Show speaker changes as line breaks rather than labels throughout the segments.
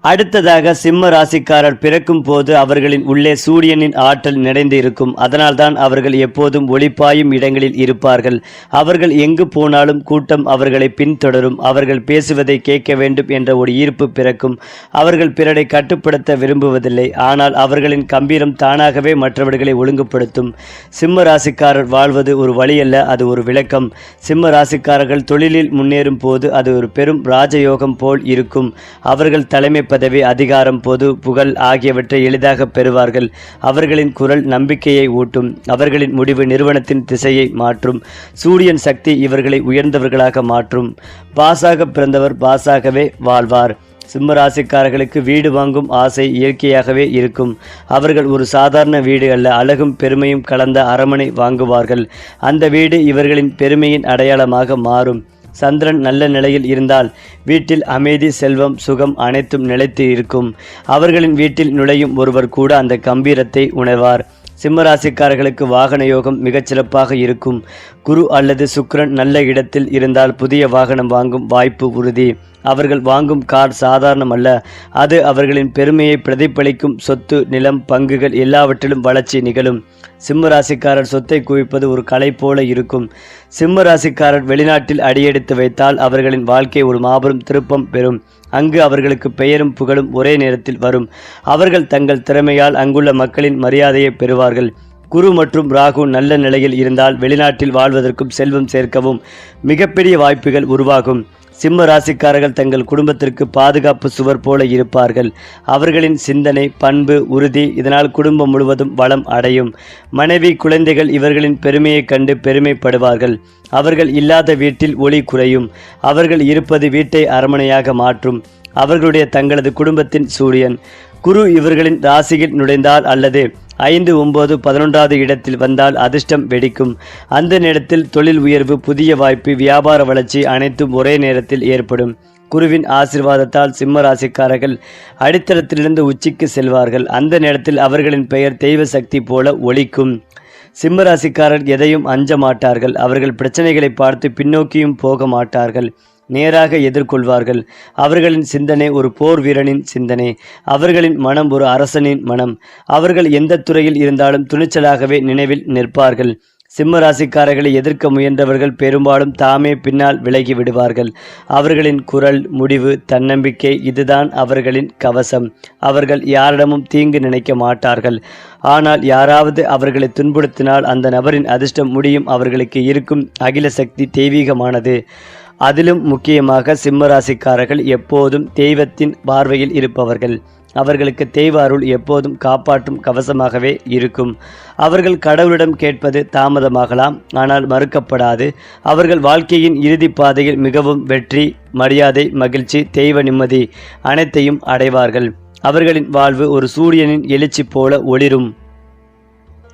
அடுத்ததாக சிம்ம ராசிக்காரர் பிறக்கும் போது அவர்களின் உள்ளே சூரியனின் ஆற்றல் நிறைந்து இருக்கும். அதனால்தான் அவர்கள் எப்போதும் ஒளிப்பாயும் இடங்களில் இருப்பார்கள். அவர்கள் எங்கு போனாலும் கூட்டம் அவர்களை பின்தொடரும். அவர்கள் பேசுவதை கேட்க வேண்டும் என்ற ஒரு ஈர்ப்பு பிறக்கும். அவர்கள் பிறரை கட்டுப்படுத்த விரும்புவதில்லை. ஆனால் அவர்களின் கம்பீரம் தானாகவே மற்றவர்களை ஒழுங்குபடுத்தும். சிம்ம ராசிக்காரர் வாழ்வது ஒரு வழியல்ல அது ஒரு விளக்கம். சிம்ம ராசிக்காரர்கள் தொழிலில் முன்னேறும் போது அது ஒரு பெரும் ராஜயோகம் போல் இருக்கும். அவர்கள் தலைமை பதவி அதிகாரம் பொது புகழ் ஆகியவற்றை எளிதாக பெறுவார்கள். அவர்களின் குரல் நம்பிக்கையை ஊட்டும். அவர்களின் முடிவு நிறுவனத்தின் திசையை மாற்றும். சூரியன் சக்தி இவர்களை உயர்ந்தவர்களாக மாற்றும். பாசாக பிறந்தவர் பாசாகவே வாழ்வார். சிம்ம ராசிக்காரர்களுக்கு வீடு வாங்கும் ஆசை இயற்கையாகவே இருக்கும். அவர்கள் ஒரு சாதாரண வீடு அல்ல அழகும் பெருமையும் கலந்த அரமனை வாங்குவார்கள். அந்த வீடு இவர்களின் பெருமையின் அடையாளமாக மாறும். சந்திரன் நல்ல நிலையில் இருந்தால் வீட்டில் அமைதி செல்வம் சுகம் அனைத்தும் நிலைத்து இருக்கும். அவர்களின் வீட்டில் நுழையும் ஒருவர் கூட அந்த கம்பீரத்தை உணர்வார். சிம்மராசிக்காரர்களுக்கு வாகன யோகம் மிகச்சிறப்பாக இருக்கும். குரு அல்லது சுக்ரன் நல்ல இடத்தில் இருந்தால் புதிய வாகனம் வாங்கும் வாய்ப்பு உறுதி. அவர்கள் வாங்கும் கார் சாதாரணம் அல்ல அது அவர்களின் பெருமையை பிரதிபலிக்கும் சொத்து நிலம் பங்குகள் எல்லாவற்றிலும் வளர்ச்சி நிகழும். சிம்ம ராசிக்காரர் சொத்தை குவிப்பது ஒரு கலை போல இருக்கும். சிம்ம ராசிக்காரர் வெளிநாட்டில் அடியெடுத்து வைத்தால் அவர்களின் வாழ்க்கை ஒரு மாபெரும் திருப்பம் பெறும். அங்கு அவர்களுக்கு பெயரும் புகழும் ஒரே நேரத்தில் வரும். அவர்கள் தங்கள் திறமையால் அங்குள்ள மக்களின் மரியாதையை பெறுவார்கள். குரு மற்றும் ராகு நல்ல நிலையில் இருந்தால் வெளிநாட்டில் வாழ்வதற்கும் செல்வம் சேர்க்கவும் மிகப்பெரிய வாய்ப்புகள் உருவாகும். சிம்ம ராசிக்காரர்கள் தங்கள் குடும்பத்திற்கு பாதுகாப்பு சுவர் போல இருப்பார்கள். அவர்களின் சிந்தனை பண்பு உறுதி இதனால் குடும்பம் முழுவதும் வளம் அடையும். மனைவி குழந்தைகள் இவர்களின் பெருமையைக் கண்டு பெருமைப்படுவார்கள். அவர்கள் இல்லாத வீட்டில் ஒளி குறையும். அவர்கள் இருப்பது வீட்டை அரமனையாக மாற்றும். அவர்களுடைய தங்களது குடும்பத்தின் சூரியன். குரு இவர்களின் ராசியில் நுழைந்தால் அல்லது ஐந்து ஒன்பது பதினொன்றாவது இடத்தில் வந்தால் அதிர்ஷ்டம் வெடிக்கும். அந்த நேரத்தில் தொழில் உயர்வு புதிய வாய்ப்பு வியாபார வளர்ச்சி அனைத்தும் ஒரே நேரத்தில் ஏற்படும். குருவின் ஆசிர்வாதத்தால் சிம்ம ராசிக்காரர்கள் அடித்தளத்திலிருந்து உச்சிக்கு செல்வார்கள். அந்த நேரத்தில் அவர்களின் பெயர் தெய்வ சக்தி போல ஒழிக்கும் சிம்ம ராசிக்காரர் எதையும் அஞ்ச மாட்டார்கள். அவர்கள் பிரச்சனைகளை பார்த்து பின்னோக்கியும் போக மாட்டார்கள். நேராக எதிர்கொள்வார்கள். அவர்களின் சிந்தனை ஒரு போர் வீரனின் சிந்தனை. அவர்களின் மனம் ஒரு அரசனின் மனம். அவர்கள் எந்த துறையில் இருந்தாலும் துணிச்சலாகவே நினைவில் நிற்பார்கள். சிம்ம ராசிக்காரர்களை எதிர்க்க முயன்றவர்கள் பெரும்பாலும் தாமே பின்னால் விலகி விடுவார்கள். அவர்களின் குரல் முடிவு தன்னம்பிக்கை இதுதான் அவர்களின் கவசம். அவர்கள் யாரிடமும் தீங்கு நினைக்க மாட்டார்கள். ஆனால் யாராவது அவர்களை துன்புறுத்தினால் அந்த நபரின் அதிர்ஷ்டம் முடியும் அவர்களுக்கு இருக்கும் அகில சக்தி தெய்வீகமானது. அதிலும் முக்கியமாக சிம்மராசிக்காரர்கள் எப்போதும் தெய்வத்தின் பார்வையில் இருப்பவர்கள். அவர்களுக்கு தெய்வ அருள் எப்போதும் காப்பாற்றும் கவசமாகவே இருக்கும். அவர்கள் கடவுளிடம் கேட்பது தாமதமாகலாம் ஆனால் மறுக்கப்படாது. அவர்கள் வாழ்க்கையின் இறுதி பாதையில் மிகவும் வெற்றி மரியாதை மகிழ்ச்சி தெய்வ நிம்மதி அனைத்தையும் அடைவார்கள். அவர்களின் வாழ்வு ஒரு சூரியனின் எழுச்சி போல ஒளிரும்.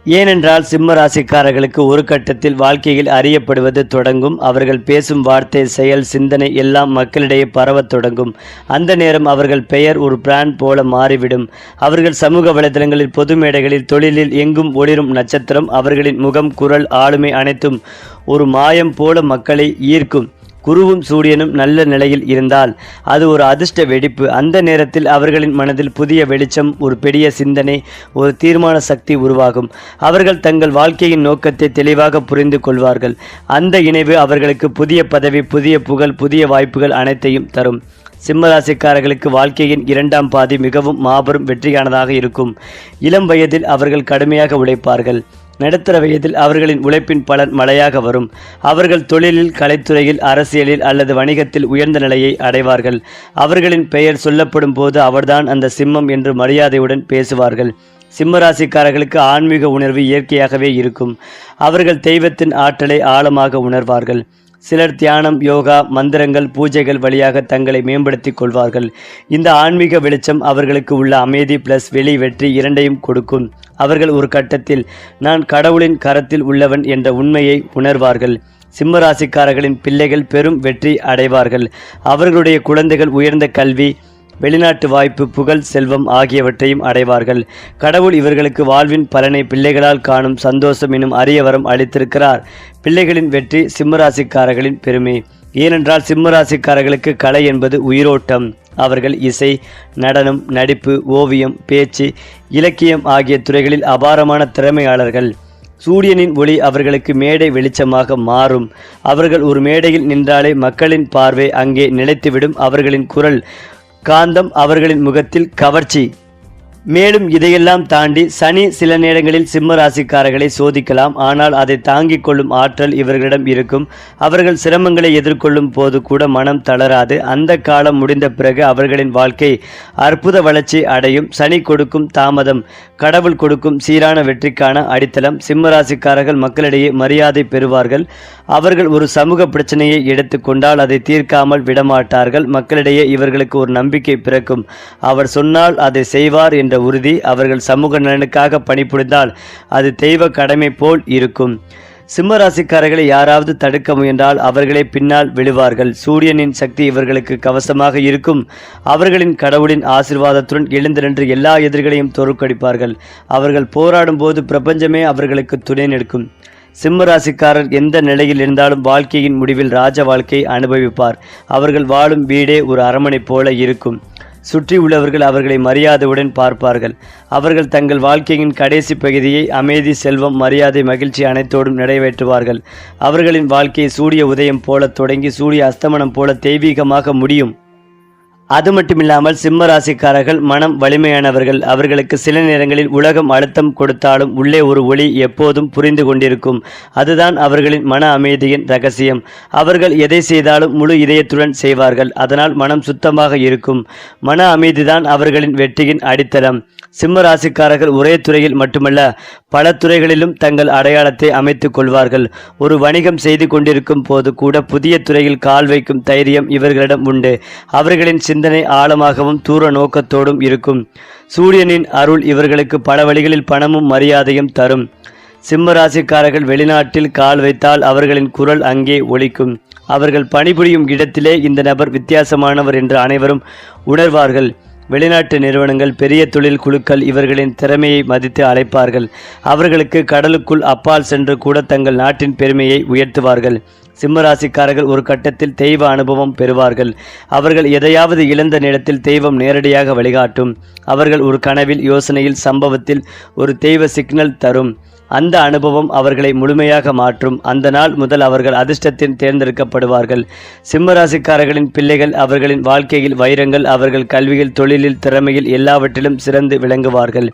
ஏனென்றால் சிம்ம ராசிக்காரர்களுக்கு ஒரு கட்டத்தில் வாழ்க்கையில் அறியப்படுவது தொடங்கும். அவர்கள் பேசும் வார்த்தை செயல் சிந்தனை எல்லாம் மக்களிடையே பரவத் தொடங்கும். அந்த நேரம் அவர்கள் பெயர் ஒரு பிராண்ட் போல மாறிவிடும். அவர்கள் சமூக வலைதளங்களில் பொது மேடைகளில் தொழிலில் எங்கும் ஒளிரும் நட்சத்திரம். அவர்களின் முகம் குரல் ஆளுமை அனைத்தும் ஒரு மாயம் போல மக்களை ஈர்க்கும். குருவும் சூரியனும் நல்ல நிலையில் இருந்தால் அது ஒரு அதிர்ஷ்ட வெடிப்பு. அந்த நேரத்தில் அவர்களின் மனதில் புதிய வெளிச்சம் ஒரு பெரிய சிந்தனை ஒரு தீர்மான சக்தி உருவாகும். அவர்கள் தங்கள் வாழ்க்கையின் நோக்கத்தை தெளிவாக புரிந்து கொள்வார்கள். அந்த இணைவு அவர்களுக்கு புதிய பதவி புதிய புகழ் புதிய வாய்ப்புகள் அனைத்தையும் தரும். சிம்மராசிக்காரர்களுக்கு வாழ்க்கையின் இரண்டாம் பாதி மிகவும் மாபெரும் வெற்றியானதாக இருக்கும். இளம் வயதில் அவர்கள் கடுமையாக உழைப்பார்கள். நடுத்தர வயதில் அவர்களின் உழைப்பின் பலன் மழையாக வரும். அவர்கள் தொழிலில் கலைத்துறையில் அரசியலில் அல்லது வணிகத்தில் உயர்ந்த நிலையை அடைவார்கள். அவர்களின் பெயர் சொல்லப்படும் போது அவர்தான் அந்த சிம்மம் என்று மரியாதையுடன் பேசுவார்கள். சிம்மராசிக்காரர்களுக்கு ஆன்மீக உணர்வு இயற்கையாகவே இருக்கும். அவர்கள் தெய்வத்தின் ஆற்றலை ஆழமாக உணர்வார்கள். சிலர் தியானம் யோகா மந்திரங்கள் பூஜைகள் வழியாக தங்களை மேம்படுத்திக் கொள்வார்கள். இந்த ஆன்மீக வெளிச்சம் அவர்களுக்கு உள்ள அமைதி பிளஸ் வெளி வெற்றி இரண்டையும் கொடுக்கும். அவர்கள் ஒரு கட்டத்தில் நான் கடவுளின் கரத்தில் உள்ளவன் என்ற உண்மையை உணர்வார்கள். சிம்மராசிக்காரர்களின் பிள்ளைகள் பெரும் வெற்றி அடைவார்கள். அவர்களுடைய குழந்தைகள் உயர்ந்த கல்வி வெளிநாட்டு வாய்ப்பு புகழ் செல்வம் ஆகியவற்றையும் அடைவார்கள். கடவுள் இவர்களுக்கு வாழ்வின் பலனை பிள்ளைகளால் காணும் சந்தோஷம் எனும் அரியவரம் அளித்திருக்கிறார். பிள்ளைகளின் வெற்றி சிம்மராசிக்காரர்களின் பெருமை. ஏனென்றால் சிம்மராசிக்காரர்களுக்கு கலை என்பது உயிரோட்டம். அவர்கள் இசை நடனம் நடிப்பு ஓவியம் பேச்சு இலக்கியம் ஆகிய துறைகளில் அபாரமான திறமையாளர்கள். சூரியனின் ஒளி அவர்களுக்கு மேடை வெளிச்சமாக மாறும். அவர்கள் ஒரு மேடையில் நின்றாலே மக்களின் பார்வை அங்கே நிலைத்துவிடும். அவர்களின் குரல் காந்தம் அவர்களின் முகத்தில் கவர்ச்சி. மேலும் இதையெல்லாம் தாண்டி சனி சில நேரங்களில் சிம்ம ராசிக்காரர்களை சோதிக்கலாம். ஆனால் அதை தாங்கிக் கொள்ளும் ஆற்றல் இவர்களிடம் இருக்கும். அவர்கள் சிரமங்களை எதிர்கொள்ளும் போது கூட மனம் தளராது. அந்த காலம் முடிந்த பிறகு அவர்களின் வாழ்க்கை அற்புத வளர்ச்சி அடையும். சனி கொடுக்கும் தாமதம் கடவுள் கொடுக்கும் சீரான வெற்றிக்கான அடித்தளம். சிம்ம ராசிக்காரர்கள் மக்களிடையே மரியாதை பெறுவார்கள். அவர்கள் ஒரு சமூக பிரச்சனையை எடுத்துக்கொண்டால் அதை தீர்க்காமல் விடமாட்டார்கள். மக்களிடையே இவர்களுக்கு ஒரு நம்பிக்கை பிறக்கும். அவர் சொன்னால் அதை செய்வார் என்ற உறுதி அவர்கள் சமூக நலனுக்காக பணிபுரிந்தால் அது தெய்வ கடமை போல் இருக்கும். சிம்மராசிக்காரர்களை யாராவது தடுக்க முயன்றால் அவர்களே பின்னால் விழுவார்கள். சூரியனின் சக்தி இவர்களுக்கு கவசமாக இருக்கும். அவர்களின் கடவுளின் ஆசிர்வாதத்துடன் எழுந்து நின்று எல்லா எதிரிகளையும் தோற்கடிப்பார்கள். அவர்கள் போராடும் போது பிரபஞ்சமே அவர்களுக்கு துணை நிற்கும். சிம்மராசிக்காரர் எந்த நிலையில் இருந்தாலும் வாழ்க்கையின் முடிவில் ராஜ வாழ்க்கை அனுபவிப்பார். அவர்கள் வாழும் வீடே ஒரு அரமனை போல இருக்கும். சுற்றி உள்ளவர்கள் அவர்களை மரியாதையுடன் பார்ப்பார்கள். அவர்கள் தங்கள் வாழ்க்கையின் கடைசி பகுதியை அமைதி செல்வம் மரியாதை மகிழ்ச்சி அனைத்தோடும் நிறைவேற்றுவார்கள். அவர்களின் வாழ்க்கையை சூரிய உதயம் போல தொடங்கி சூரிய அஸ்தமனம் போல தெய்வீகமாக முடியும். அது மட்டுமில்லாமல் சிம்ம ராசிக்காரர்கள் மனம் வலிமையானவர்கள். அவர்களுக்கு சில நேரங்களில் உலகம் அழுத்தம் கொடுத்தாலும் உள்ளே ஒரு ஒளி எப்போதும் புரிந்து கொண்டிருக்கும். அதுதான் அவர்களின் மன அமைதியின் ரகசியம். அவர்கள் எதை செய்தாலும் முழு இதயத்துடன் செய்வார்கள். அதனால் மனம் சுத்தமாக இருக்கும். மன அமைதிதான் அவர்களின் வெற்றியின் அடித்தளம். சிம்ம ராசிக்காரர்கள் ஒரே துறையில் மட்டுமல்ல பல துறைகளிலும் தங்கள் அடையாளத்தை அமைத்துக் கொள்வார்கள். ஒரு வணிகம் செய்து கொண்டிருக்கும் போது கூட புதிய துறையில் கால் வைக்கும் தைரியம் இவர்களிடம் உண்டு. அவர்களின் சிந்தனை ஆழமாகவும் தூர நோக்கத்தோடும் இருக்கும். சூரியனின் அருள் இவர்களுக்கு பல வழிகளில் பணமும் மரியாதையும் தரும். சிம்ம ராசிக்காரர்கள் வெளிநாட்டில் கால் வைத்தால் அவர்களின் குரல் அங்கே ஒலிக்கும். அவர்கள் பணிபுரியும் இடத்திலே இந்த நபர் வித்தியாசமானவர் என்று அனைவரும் உணர்வார்கள். வெளிநாட்டு நிறுவனங்கள் பெரிய தொழில் குழுக்கள் இவர்களின் திறமையை மதித்து அழைப்பார்கள். அவர்களுக்கு கடலுக்குள் அப்பால் சென்று கூட தங்கள் நாட்டின் பெருமையை உயர்த்துவார்கள். சிம்மராசிக்காரர்கள் ஒரு கட்டத்தில் தெய்வ அனுபவம் பெறுவார்கள். அவர்கள் எதையாவது இழந்த நேரத்தில் தெய்வம் நேரடியாக வழிகாட்டும். அவர்கள் ஒரு கனவில் யோசனையில் சம்பவத்தில் ஒரு தெய்வ சிக்னல் தரும். அந்த அனுபவம் அவர்களை முழுமையாக மாற்றும். அந்த நாள் முதல் அவர்கள் அதிர்ஷ்டத்தின் தேர்ந்தெடுக்கப்படுவார்கள். சிம்மராசிக்காரர்களின் பிள்ளைகள் அவர்களின் வாழ்க்கையில் வைரங்கள் அவர்கள் கல்வியில் தொழிலில் திறமையில் எல்லாவற்றிலும் சிறந்து விளங்குவார்கள்.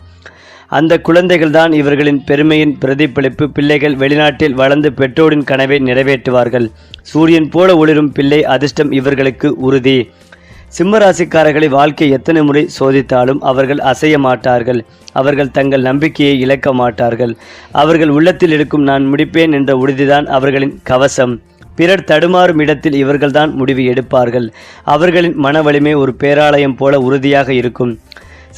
அந்த குழந்தைகள் தான் இவர்களின் பெருமையின் பிரதிபலிப்பு. பிள்ளைகள் வெளிநாட்டில் வளர்ந்து பெற்றோரின் கனவை நிறைவேற்றுவார்கள். சூரியன் போல ஒளிரும் பிள்ளை அதிர்ஷ்டம் இவர்களுக்கு உறுதி. சிம்மராசிக்காரர்களை வாழ்க்கை எத்தனை முறை சோதித்தாலும் அவர்கள் அசைய மாட்டார்கள். அவர்கள் தங்கள் நம்பிக்கையை இழக்க மாட்டார்கள். அவர்கள் உள்ளத்தில் இருக்கும் நான் முடிப்பேன் என்ற உறுதிதான் அவர்களின் கவசம். பிறர் தடுமாறும் இடத்தில் இவர்கள்தான் முடிவு எடுப்பார்கள். அவர்களின் மன வலிமை ஒரு பேராலயம் போல உறுதியாக இருக்கும்.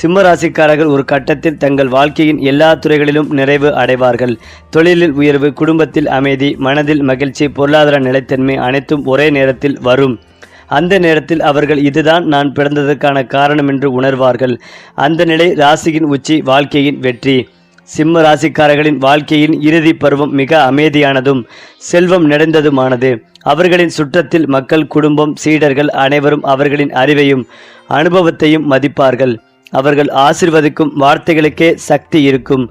சிம்மராசிக்காரர்கள் ஒரு கட்டத்தில் தங்கள் வாழ்க்கையின் எல்லா துறைகளிலும் நிறைவு அடைவார்கள். தொழிலில் உயர்வு குடும்பத்தில் அமைதி மனதில் மகிழ்ச்சி பொருளாதார நிலைத்தன்மை அனைத்தும் ஒரே நேரத்தில் வரும். அந்த நேரத்தில் அவர்கள் இதுதான் நான் பிறந்ததற்கான காரணம் என்று உணர்வார்கள். அந்த நிலை ராசியின் உச்சி வாழ்க்கையின் வெற்றி. சிம்ம ராசிக்காரர்களின் வாழ்க்கையின் இறுதி பருவம் மிக அமைதியானதும் செல்வம் நிறைந்ததுமானது. அவர்களின் சுற்றத்தில் மக்கள் குடும்பம் சீடர்கள் அனைவரும் அவர்களின் அறிவையும் அனுபவத்தையும் மதிப்பார்கள். அவர்கள் ஆசிர்வதிக்கும் வார்த்தைகளுக்கே சக்தி இருக்கும்.